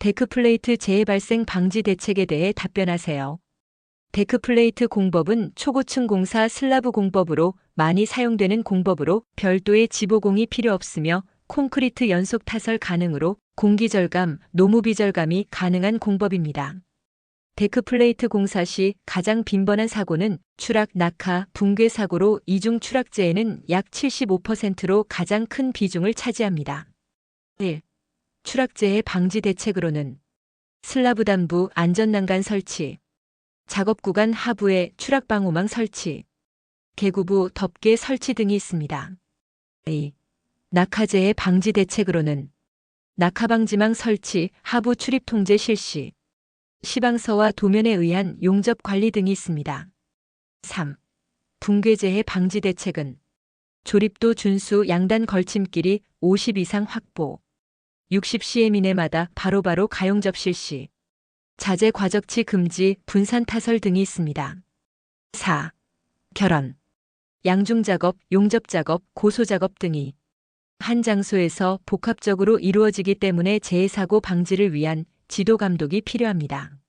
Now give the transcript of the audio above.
데크플레이트 재해 발생 방지 대책에 대해 답변하세요. 데크플레이트 공법은 초고층 공사 슬라브 공법으로 많이 사용되는 공법으로 별도의 지보공이 필요 없으며 콘크리트 연속 타설 가능으로 공기 절감, 노무 비 절감이 가능한 공법입니다. 데크플레이트 공사 시 가장 빈번한 사고는 추락, 낙하, 붕괴 사고로 이중 추락재해는 약 75%로 가장 큰 비중을 차지합니다. 1. 추락재해 방지 대책으로는 슬라브 단부 안전난간 설치, 작업 구간 하부에 추락 방호망 설치, 개구부 덮개 설치 등이 있습니다. 2. 낙하재해 방지 대책으로는 낙하방지망 설치, 하부 출입 통제 실시, 시방서와 도면에 의한 용접 관리 등이 있습니다. 3. 붕괴재해 방지 대책은 조립도 준수 양단 걸침길이 50 이상 확보, 60cm 이내마다 바로바로 가용접 실시, 자재 과적치 금지, 분산 타설 등이 있습니다. 4. 결혼, 양중 작업, 용접 작업, 고소 작업 등이 한 장소에서 복합적으로 이루어지기 때문에 재해 사고 방지를 위한 지도 감독이 필요합니다.